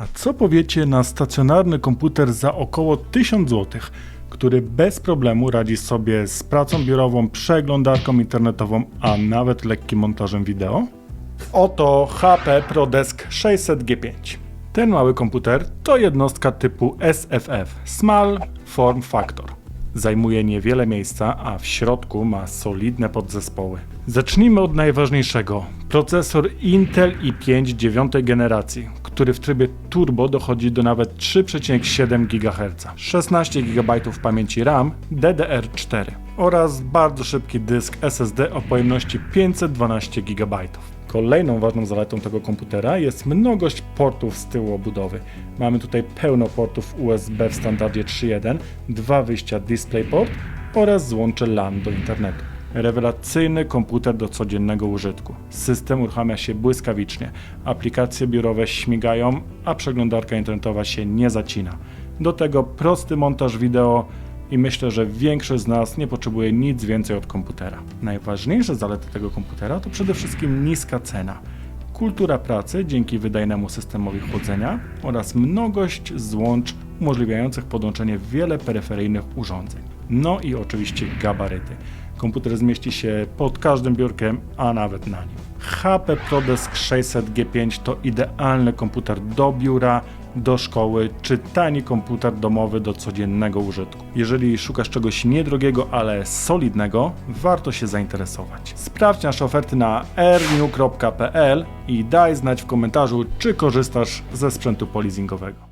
A co powiecie na stacjonarny komputer za około 1000 zł, który bez problemu radzi sobie z pracą biurową, przeglądarką internetową, a nawet lekkim montażem wideo? Oto HP ProDesk 600G5. Ten mały komputer to jednostka typu SFF Small Form Factor. Zajmuje niewiele miejsca, a w środku ma solidne podzespoły. Zacznijmy od najważniejszego. Procesor Intel i5 dziewiątej generacji, który w trybie turbo dochodzi do nawet 3,7 GHz, 16 GB pamięci RAM DDR4 oraz bardzo szybki dysk SSD o pojemności 512 GB. Kolejną ważną zaletą tego komputera jest mnogość portów z tyłu obudowy. Mamy tutaj pełno portów USB w standardzie 3.1, dwa wyjścia DisplayPort oraz złącze LAN do internetu. Rewelacyjny komputer do codziennego użytku. System uruchamia się błyskawicznie, aplikacje biurowe śmigają, a przeglądarka internetowa się nie zacina. Do tego prosty montaż wideo i myślę, że większość z nas nie potrzebuje nic więcej od komputera. Najważniejsze zalety tego komputera to przede wszystkim niska cena, kultura pracy dzięki wydajnemu systemowi chłodzenia oraz mnogość złącz umożliwiających podłączenie wiele peryferyjnych urządzeń. No i oczywiście gabaryty. Komputer zmieści się pod każdym biurkiem, a nawet na nim. HP ProDesk 600G5 to idealny komputer do biura, do szkoły, czy tani komputer domowy do codziennego użytku. Jeżeli szukasz czegoś niedrogiego, ale solidnego, warto się zainteresować. Sprawdź nasze oferty na airnew.pl i daj znać w komentarzu, czy korzystasz ze sprzętu polizingowego.